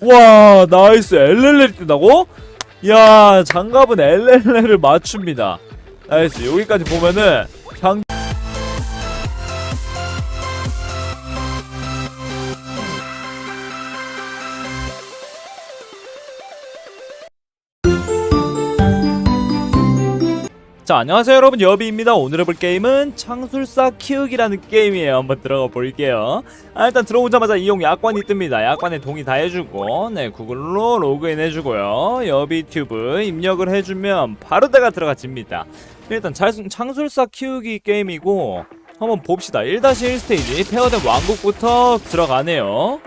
와 나이스. LLL이 뜬다고? 야 장갑은 LLL을 맞춥니다. 나이스. 여기까지 보면은 장 자 안녕하세요 여러분. 여비입니다. 오늘 해볼 게임은 창술사 키우기라는 게임이에요. 한번 들어가 볼게요. 아, 일단 들어오자마자 이용 약관이 뜹니다. 약관에 동의 다 해주고 네 구글로 로그인 해주고요. 여비튜브 입력을 해주면 바로 내가 들어가집니다. 일단 찰- 창술사 키우기 게임이고 한번 봅시다. 1-1 스테이지. 페어된 왕국부터 들어가네요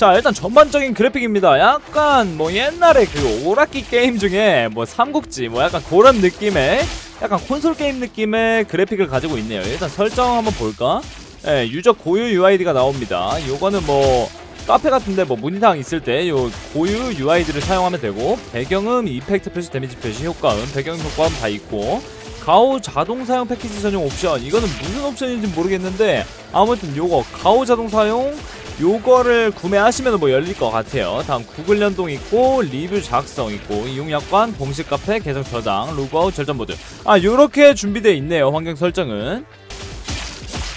자 일단 전반적인 그래픽입니다. 약간 뭐 옛날에 그 오락기 게임 중에 뭐 삼국지 뭐 약간 그런 느낌의 약간 콘솔 게임 느낌의 그래픽을 가지고 있네요. 일단 설정 한번 볼까? 예, 유저 고유 UID가 나옵니다. 요거는 뭐 카페 같은데 뭐 문의사항 있을 때 요 고유 UID를 사용하면 되고 배경음, 이펙트 표시, 데미지 표시, 효과음, 배경 효과음 다 있고 가오 자동 사용 패키지 전용 옵션. 이거는 무슨 옵션인지 모르겠는데 아무튼 요거 가오 자동 사용 요거를 구매하시면 뭐 열릴 것 같아요. 다음 구글 연동 있고 리뷰 작성 있고 이용 약관 공식 카페 계정 저장 로그아웃 절전 모드. 아 요렇게 준비되어 있네요. 환경 설정은.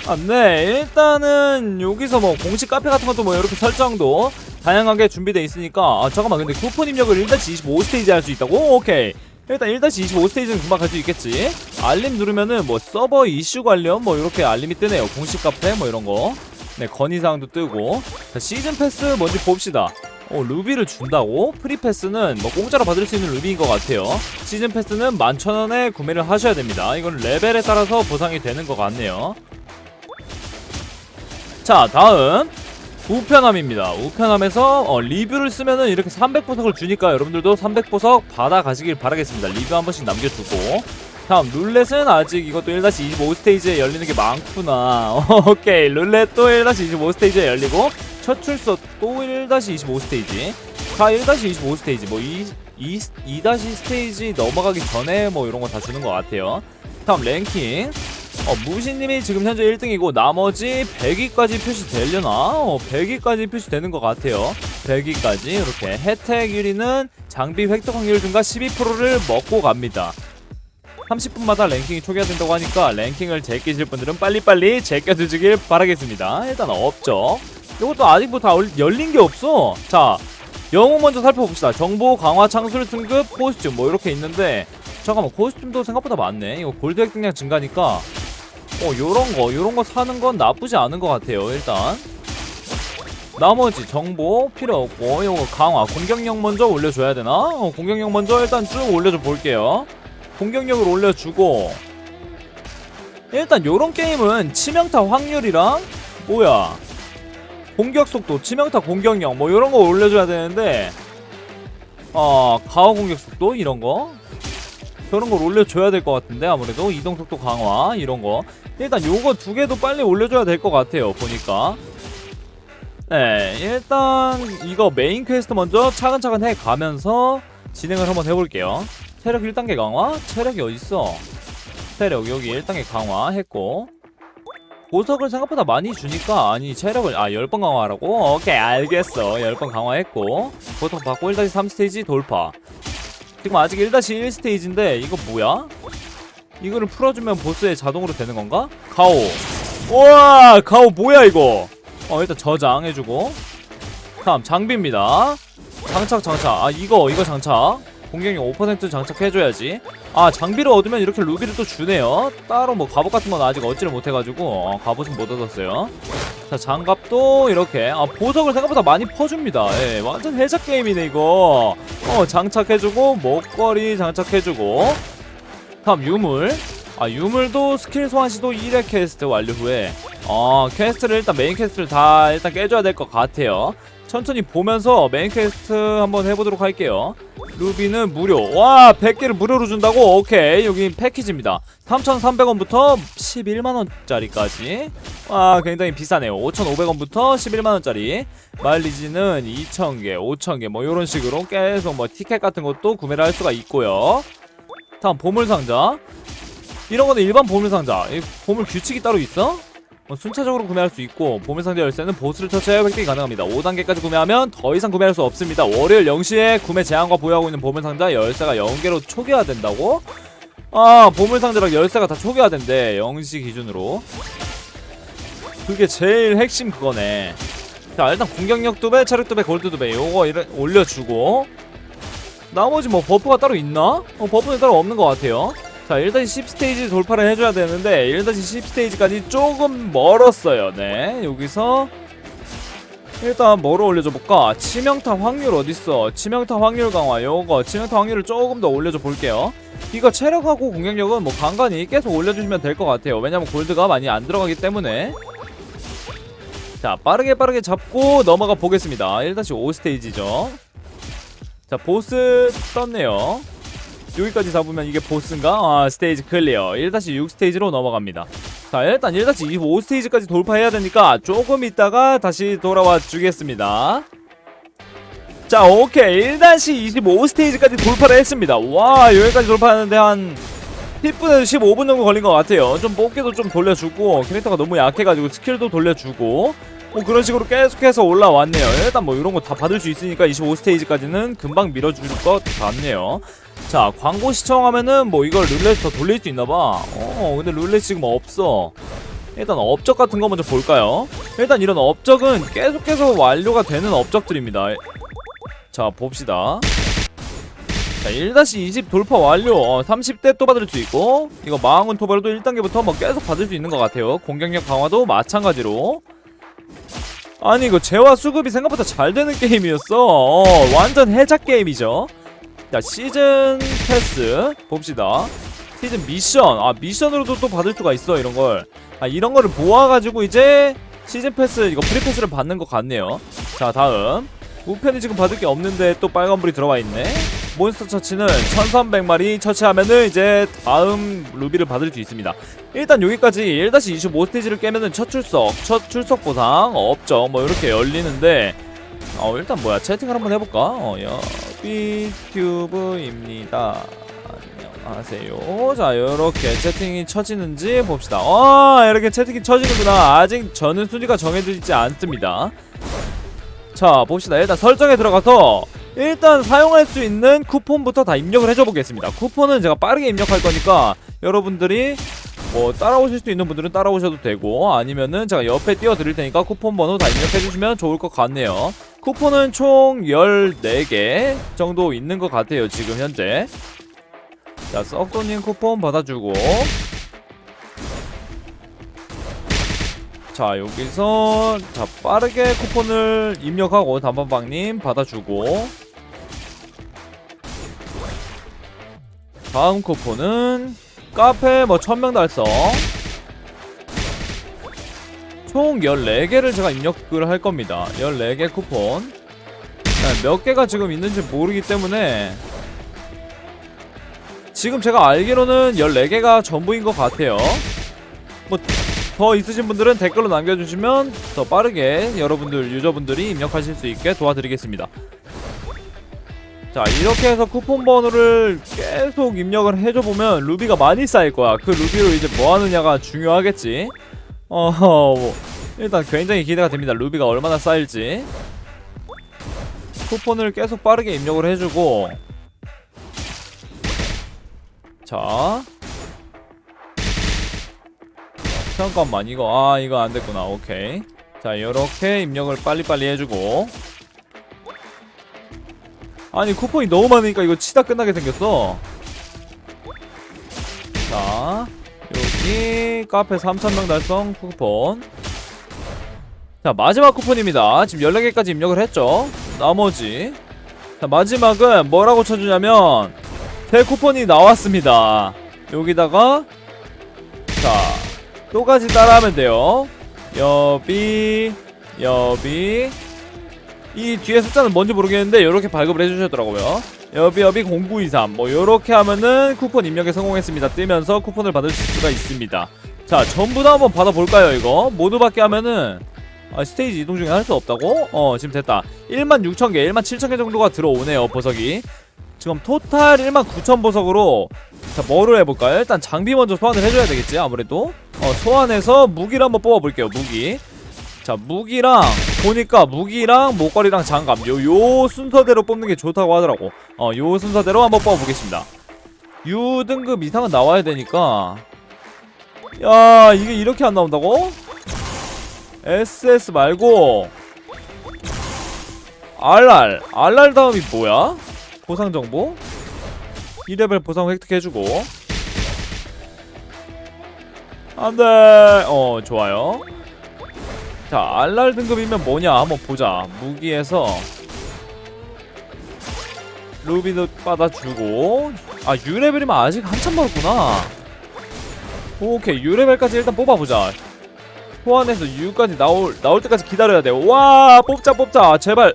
아, 네. 일단은 여기서 뭐 공식 카페 같은 것도 뭐 이렇게 설정도 다양하게 준비되어 있으니까. 아 잠깐만. 근데 쿠폰 입력을 1-25 스테이지 할 수 있다고? 오케이. 일단 1-25 스테이지는 금방 갈 수 있겠지. 알림 누르면은 뭐 서버 이슈 관련 뭐 이렇게 알림이 뜨네요. 공식 카페 뭐 이런 거 네, 건의사항도 뜨고. 자, 시즌 패스 먼저 봅시다. 어, 루비를 준다고? 프리패스는 뭐 공짜로 받을 수 있는 루비인 것 같아요. 시즌 패스는 11,000원에 구매를 하셔야 됩니다. 이건 레벨에 따라서 보상이 되는 것 같네요. 자, 다음. 우편함입니다. 우편함에서 어, 리뷰를 쓰면은 이렇게 300보석을 주니까 여러분들도 300보석 받아가시길 바라겠습니다. 리뷰 한 번씩 남겨두고. 다음 룰렛은 아직 이것도 1-25 스테이지에 열리는 게 많구나. 오케이 룰렛도 1-25 스테이지에 열리고 첫 출석 또 1-25 스테이지. 다 1-25 스테이지. 뭐 2, 2, 2 스테이지 넘어가기 전에 뭐 이런 거 다 주는 것 같아요. 다음 랭킹. 어, 무신님이 지금 현재 1등이고 나머지 100위까지 표시되려나? 어, 100위까지 표시되는 것 같아요. 100위까지. 이렇게 혜택 1위는 장비 획득 확률 증가 12%를 먹고 갑니다 30분마다 랭킹이 초기화된다고 하니까 랭킹을 제끼실 분들은 빨리빨리 제껴두시길 바라겠습니다. 일단 없죠. 이것도 아직 뭐 다 열린 게 없어. 자, 영웅 먼저 살펴봅시다. 정보 강화 창술 승급 코스튬 뭐 이렇게 있는데 잠깐만 코스튬도 생각보다 많네. 이거 골드 획득량 증가니까 어 요런 거 요런 거 사는 건 나쁘지 않은 것 같아요. 일단 나머지 정보 필요 없고 이거 강화 공격력 먼저 올려줘야 되나? 어, 공격력 먼저 일단 쭉 올려줘 볼게요. 공격력을 올려주고 일단 요런 게임은 치명타 확률이랑 뭐야 공격 속도, 치명타 공격력 뭐 요런 거 올려줘야 되는데 어 가오 공격 속도 이런 거. 그런 걸 올려줘야 될 것 같은데 아무래도 이동 속도 강화 이런 거. 일단 요거 두 개도 빨리 올려줘야 될 것 같아요 보니까. 네 일단 이거 메인 퀘스트 먼저 차근차근 해 가면서 진행을 한번 해볼게요 체력 1단계 강화? 체력이 어딨어? 체력 여기 1단계 강화 했고 보석을 생각보다 많이 주니까 아니 체력을 아 10번 강화하라고? 오케이 알겠어 10번 강화했고 보석 받고 1-3 스테이지 돌파 지금 아직 1-1 스테이지인데 이거 뭐야? 이거를 풀어주면 보스에 자동으로 되는 건가? 가오 우와 가오 뭐야 이거 어 일단 저장해주고 다음 장비입니다 장착 장착 아 이거 이거 장착 공격력 5% 장착해줘야지. 아 장비를 얻으면 이렇게 루비를 또 주네요. 따로 뭐 갑옷 같은 건 아직 얻지를 못해가지고 어, 갑옷은 못 얻었어요. 자 장갑도 이렇게 아 보석을 생각보다 많이 퍼줍니다. 예 완전 해적 게임이네 이거. 어 장착해주고 목걸이 장착해주고. 다음 유물. 아 유물도 스킬 소환 시도 1회 퀘스트 완료 후에 어 퀘스트를 일단 메인 퀘스트를 다 일단 깨줘야 될 것 같아요. 천천히 보면서 메인 퀘스트 한번 해보도록 할게요 루비는 무료. 와 100개를 무료로 준다고? 오케이. 여기 패키지입니다. 3,300원부터 11만원짜리까지. 와 굉장히 비싸네요. 5,500원부터 11만원짜리. 마일리지는 2,000개 5,000개 뭐 이런 식으로 계속 뭐 티켓 같은 것도 구매를 할 수가 있고요. 다음 보물상자. 이런 거는 일반 보물상자. 이 보물 규칙이 따로 있어? 뭐 순차적으로 구매할 수 있고 보물상자 열쇠는 보스를 터치해 획득이 가능합니다. 5단계까지 구매하면 더 이상 구매할 수 없습니다. 월요일 0시에 구매 제한과 보유하고 있는 보물상자 열쇠가 0개로 초기화된다고? 아 보물상자랑 열쇠가 다 초기화된대 0시 기준으로. 그게 제일 핵심 그거네. 자 일단 공격력 2배 체력 2배 골드 2배 요거 올려주고. 나머지 뭐 버프가 따로 있나? 어 버프는 따로 없는 것 같아요 자 1-10 스테이지 돌파를 해줘야 되는데 1-10 스테이지까지 조금 멀었어요. 네 여기서 일단 뭐로 올려줘 볼까? 치명타 확률 어딨어? 치명타 확률 강화 요거. 치명타 확률을 조금 더 올려줘 볼게요. 이거 체력하고 공격력은 뭐 간간히 계속 올려주시면 될 것 같아요. 왜냐면 골드가 많이 안 들어가기 때문에. 자 빠르게 빠르게 잡고 넘어가 보겠습니다. 1-5 스테이지죠. 자 보스 떴네요 여기까지 잡으면 이게 보스인가? 아 스테이지 클리어. 1-6 스테이지로 넘어갑니다. 자 일단 1-25 스테이지까지 돌파해야 되니까 조금 있다가 다시 돌아와 주겠습니다. 자 오케이. 1-25 스테이지까지 돌파를 했습니다. 와 여기까지 돌파하는데 한 10분에서 15분 정도 걸린 것 같아요. 좀 뽑기도 좀 돌려주고 캐릭터가 너무 약해가지고 스킬도 돌려주고 뭐 그런 식으로 계속해서 올라왔네요. 일단 뭐 이런 거 다 받을 수 있으니까 25 스테이지까지는 금방 밀어줄 것 같네요. 자 광고 시청하면은 뭐 이걸 룰렛 더 돌릴 수 있나봐. 어 근데 룰렛 지금 없어. 일단 업적 같은 거 먼저 볼까요? 일단 이런 업적은 계속해서 완료가 되는 업적들입니다. 자 봅시다. 자 1-20 돌파 완료. 어, 30대 또 받을 수 있고 이거 마왕군 토벌도 1단계부터 뭐 계속 받을 수 있는 것 같아요. 공격력 강화도 마찬가지로 아니 이거 재화 수급이 생각보다 잘 되는 게임이었어. 어, 완전 해작 게임이죠. 자 시즌 패스 봅시다. 시즌 미션. 아 미션으로도 또 받을 수가 있어 이런걸. 아 이런거를 모아가지고 이제 시즌 패스 이거 프리 패스를 받는 것 같네요. 자 다음 우편이 지금 받을 게 없는데 또 빨간불이 들어와 있네. 몬스터 처치는 1300마리 처치하면은 이제 다음 루비를 받을 수 있습니다. 일단 여기까지 1-25 스테이지를 깨면은 첫 출석, 첫 출석 보상, 업적 뭐 이렇게 열리는데 어 일단 뭐야 채팅을 한번 해볼까? 어 여비튜브입니다. 안녕하세요. 자 요렇게 채팅이 쳐지는지 봅시다. 어 이렇게 채팅이 쳐지는구나. 아직 저는 순위가 정해지지 않습니다 자 봅시다. 일단 설정에 들어가서 일단 사용할 수 있는 쿠폰부터 다 입력을 해줘 보겠습니다. 쿠폰은 제가 빠르게 입력할 거니까 여러분들이 뭐 따라오실 수 있는 분들은 따라오셔도 되고 아니면은 제가 옆에 띄워 드릴 테니까 쿠폰 번호 다 입력해 주시면 좋을 것 같네요. 쿠폰은 총 14개 정도 있는 것 같아요 지금 현재. 자 썩도님 쿠폰 받아주고 자 여기서 자 빠르게 쿠폰을 입력하고 단번방님 받아주고. 다음 쿠폰은 카페 뭐 1000명 달성. 총 14개를 제가 입력을 할 겁니다. 14개 쿠폰. 자, 몇 개가 지금 있는지 모르기 때문에 지금 제가 알기로는 14개가 전부인 것 같아요. 뭐 더 있으신 분들은 댓글로 남겨주시면 더 빠르게 여러분들 유저분들이 입력하실 수 있게 도와드리겠습니다. 자 이렇게 해서 쿠폰 번호를 계속 입력을 해줘보면 루비가 많이 쌓일 거야. 그 루비로 이제 뭐 하느냐가 중요하겠지. 어허 뭐 일단 굉장히 기대가 됩니다. 루비가 얼마나 쌓일지. 쿠폰을 계속 빠르게 입력을 해주고. 자 잠깐만 이거 아 이거 안 됐구나. 오케이. 자 요렇게 입력을 빨리빨리 해주고. 아니 쿠폰이 너무 많으니까 이거 치다 끝나게 생겼어. 자 여기 카페 3000명 달성 쿠폰. 자 마지막 쿠폰입니다. 지금 14개까지 입력을 했죠? 나머지. 자 마지막은 뭐라고 쳐주냐면 새 쿠폰이 나왔습니다. 여기다가 자 똑같이 따라하면 돼요. 여비 여비. 이 뒤에 숫자는 뭔지 모르겠는데 이렇게 발급을 해주셨더라고요. 여비여비 0923 뭐 요렇게 하면은 쿠폰 입력에 성공했습니다. 뜨면서 쿠폰을 받을 수가 있습니다. 자 전부 다 한번 받아볼까요 이거? 모두 받게 하면은 아, 스테이지 이동 중에 할 수 없다고? 어 지금 됐다. 1만 6천개 1만 7천개 정도가 들어오네요 보석이 지금 토탈 1만 9천 보석으로 자 뭐를 해볼까요? 일단 장비 먼저 소환을 해줘야 되겠지 아무래도. 어, 소환해서 무기를 한번 뽑아볼게요 무기. 자 무기랑 보니까 무기랑 목걸이랑 장갑. 요, 요 순서대로 뽑는 게 좋다고 하더라고. 어 요 순서대로 한번 뽑아보겠습니다. U 등급 이상은 나와야 되니까. 야 이게 이렇게 안 나온다고? SS 말고 RR RR 다음이 뭐야? 보상 정보. 2레벨 보상 획득해주고. 안돼 어 좋아요. 자 RR 등급이면 뭐냐? 한번 보자. 무기에서 루비도 받아주고. 아 U레벨이면 아직 한참 멀었구나. 오케이 U레벨까지 일단 뽑아보자. 소환해서 U까지 나올 나올 때까지 기다려야 돼와 뽑자 뽑자. 제발.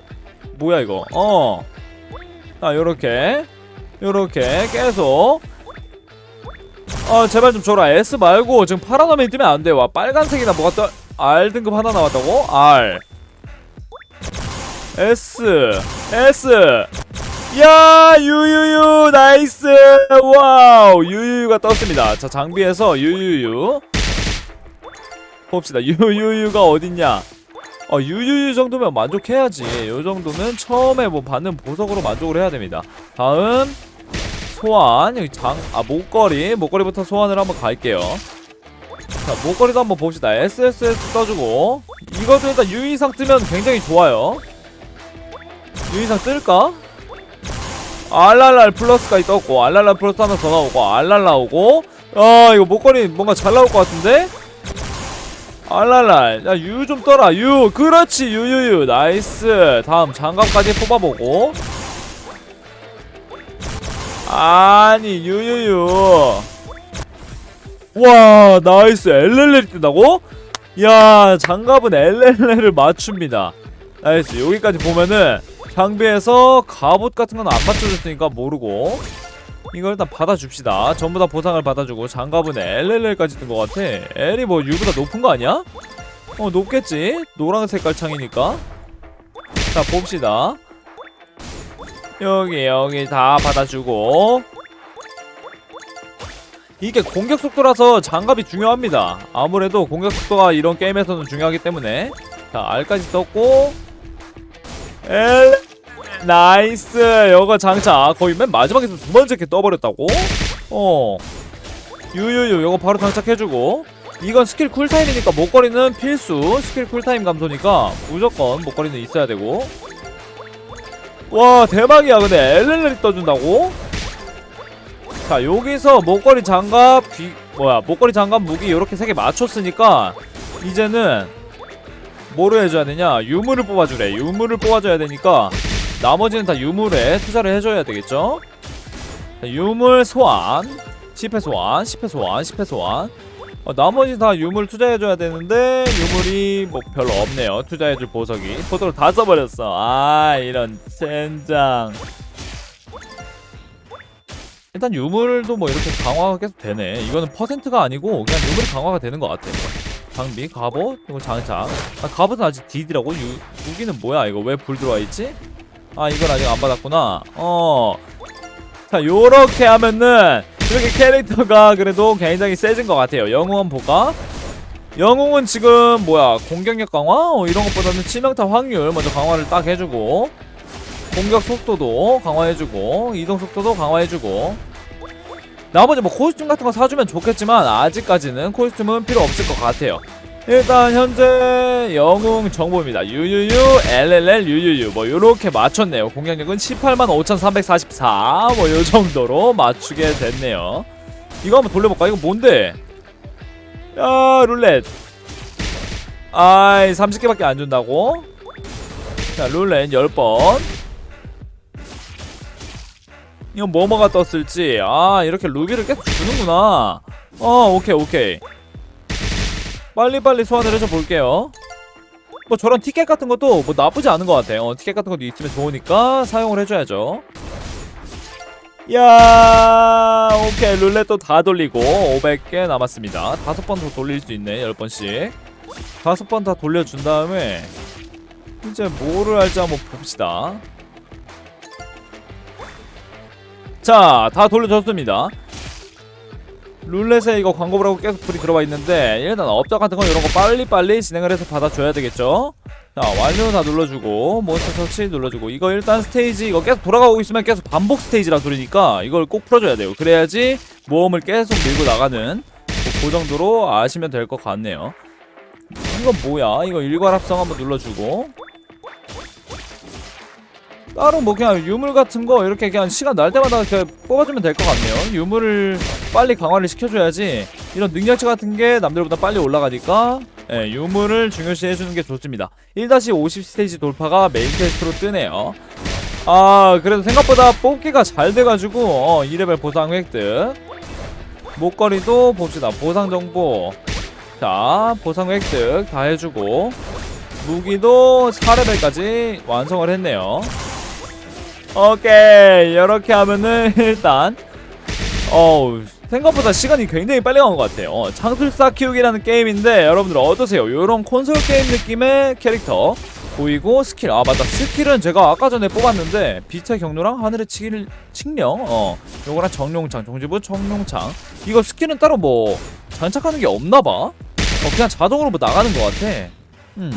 뭐야 이거? 어 자 요렇게. 요렇게 계속. 어 제발 좀 줘라. S 말고 지금 파란 화면이 뜨면 안 돼. 와 빨간색이나 뭐가 떠 R 등급 하나 나왔다고? R. S. S. 야 유유유 나이스. 와우 유유유가 떴습니다. 자 장비에서 유유유. 봅시다. 유유유가 어딨냐 어 유유유 정도면 만족해야지. 요 정도는 처음에 뭐 받는 보석으로 만족을 해야 됩니다. 다음 소환. 여기 장 아 목걸이. 목걸이부터 소환을 한번 갈게요. 자 목걸이도 한번 봅시다. SSS 떠주고. 이것도 일단 U 이상 뜨면 굉장히 좋아요. U 이상 뜰까? 알랄랄 플러스까지 떴고 알랄랄 플러스 하나 더 나오고 알랄 나오고. 아 이거 목걸이 뭔가 잘 나올 것 같은데? 알랄랄. 야유 좀 떠라. 유 그렇지. 유유유. 나이스. 다음 장갑까지 뽑아보고. 아니 유유유. 와 나이스. LLL이 뜬다고? 야 장갑은 LLL을 맞춥니다. 나이스. 여기까지 보면은 장비에서 갑옷 같은 건 안 맞춰줬으니까 모르고 이거 일단 받아줍시다. 전부 다 보상을 받아주고 장갑은 LLL까지 뜬 것 같아. L이 뭐 U보다 높은 거 아니야? 어 높겠지? 노란 색깔 창이니까. 자 봅시다. 여기 여기 다 받아주고. 이게 공격 속도라서 장갑이 중요합니다. 아무래도 공격 속도가 이런 게임에서는 중요하기 때문에. 자 R까지 떴고. L 나이스. 요거 장착 거의 맨 마지막에서 두 번째 이렇게 떠버렸다고? 어. 유유유 요거 바로 장착해주고. 이건 스킬 쿨타임이니까 목걸이는 필수. 스킬 쿨타임 감소니까 무조건 목걸이는 있어야 되고. 와 대박이야 근데. LLL이 떠준다고? 자 여기서 목걸이 장갑 귀 뭐야 목걸이 장갑 무기 이렇게 세 개 맞췄으니까 이제는 뭐를 해줘야 되냐? 유물을 뽑아주래. 유물을 뽑아줘야 되니까 나머지는 다 유물에 투자를 해줘야 되겠죠? 자, 유물 소환 10회 소환 10회 소환 10회 소환. 어, 나머지 다 유물 투자해줘야 되는데 유물이 뭐 별로 없네요. 투자해줄 보석이. 보석을 다 써버렸어. 아 이런 젠장. 일단 유물도 뭐 이렇게 강화가 계속 되네. 이거는 퍼센트가 아니고 그냥 유물이 강화가 되는 것 같아. 장비 갑옷 이거 장착. 아 갑옷은 아직 D더라고? 유 무기는 뭐야? 이거 왜 불 들어와 있지 아 이건 아직 안 받았구나. 어자 요렇게 하면은 이렇게 캐릭터가 그래도 굉장히 세진 것 같아요. 영웅은 볼까? 영웅은 지금 뭐야 공격력 강화? 어, 이런 것보다는 치명타 확률 먼저 강화를 딱 해주고 공격 속도도 강화해주고 이동 속도도 강화해주고. 나머지 뭐 코스튬 같은 거 사주면 좋겠지만 아직까지는 코스튬은 필요 없을 것 같아요 일단 현재 영웅 정보입니다. 유유유 LLL 유유유. 뭐 요렇게 맞췄네요. 공격력은 185,344뭐 요정도로 맞추게 됐네요. 이거 한번 돌려볼까? 이거 뭔데? 야 룰렛. 아이 30개밖에 안 준다고? 자 룰렛 10번. 이건 뭐뭐가 떴을지. 아 이렇게 루비를 계속 주는구나. 어 오케이 오케이 빨리빨리 소환을 해줘 볼게요. 뭐 저런 티켓 같은 것도 뭐 나쁘지 않은 것 같아요. 어, 티켓 같은 것도 있으면 좋으니까 사용을 해줘야죠. 야 오케이. 룰렛도 다 돌리고 500개 남았습니다. 다섯 번 더 돌릴 수 있네 10번씩. 다섯 번 다 돌려준 다음에 이제 뭐를 할지 한번 봅시다. 자, 다 돌려줬습니다. 룰렛에 이거 광고 보라고 계속 불이 들어와 있는데 일단 업적 같은 거 이런 거 빨리빨리 진행을 해서 받아줘야 되겠죠? 자 완료 다 눌러주고 몬스터 터치 눌러주고 이거 일단 스테이지 이거 계속 돌아가고 있으면 계속 반복 스테이지라 소리니까 이걸 꼭 풀어줘야 돼요. 그래야지 모험을 계속 밀고 나가는 그- 그 정도로 아시면 될 것 같네요. 이거 뭐야? 이거 일괄 합성 한번 눌러주고 따로 뭐 그냥 유물 같은 거 이렇게 그냥 시간 날 때마다 이렇게 뽑아주면 될 것 같네요. 유물을 빨리 강화를 시켜줘야지 이런 능력치 같은 게 남들보다 빨리 올라가니까 예, 유물을 중요시 해주는 게 좋습니다. 1-50 스테이지 돌파가 메인 퀘스트로 뜨네요. 아 그래도 생각보다 뽑기가 잘 돼가지고 어, 2레벨 보상 획득 목걸이도 봅시다 보상 정보 자 보상 획득 다 해주고 무기도 4레벨까지 완성을 했네요 오케이 이렇게 하면은 일단 어우 생각보다 시간이 굉장히 빨리 간 것 같아요. 어, 창술사 키우기라는 게임인데 여러분들 어떠세요? 요런 콘솔 게임 느낌의 캐릭터 보이고 스킬. 아 맞다. 스킬은 제가 아까 전에 뽑았는데 빛의 경로랑 하늘의 치길 칙령 어 요거랑 정룡창 종지부 정룡창. 이거 스킬은 따로 뭐 장착하는 게 없나봐? 어 그냥 자동으로 뭐 나가는 것 같아. 음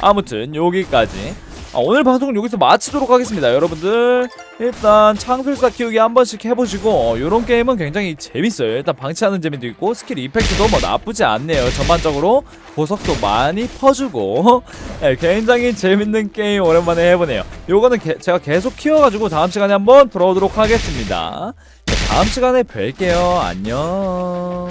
아무튼 여기까지 아, 오늘 방송은 여기서 마치도록 하겠습니다. 여러분들 일단 창술사 키우기 한 번씩 해보시고 어, 요런 게임은 굉장히 재밌어요. 일단 방치하는 재미도 있고 스킬 이펙트도 뭐 나쁘지 않네요. 전반적으로 보석도 많이 퍼주고 예, 굉장히 재밌는 게임 오랜만에 해보네요. 요거는 게- 제가 계속 키워가지고 다음 시간에 한번 돌아오도록 하겠습니다. 자, 다음 시간에 뵐게요. 안녕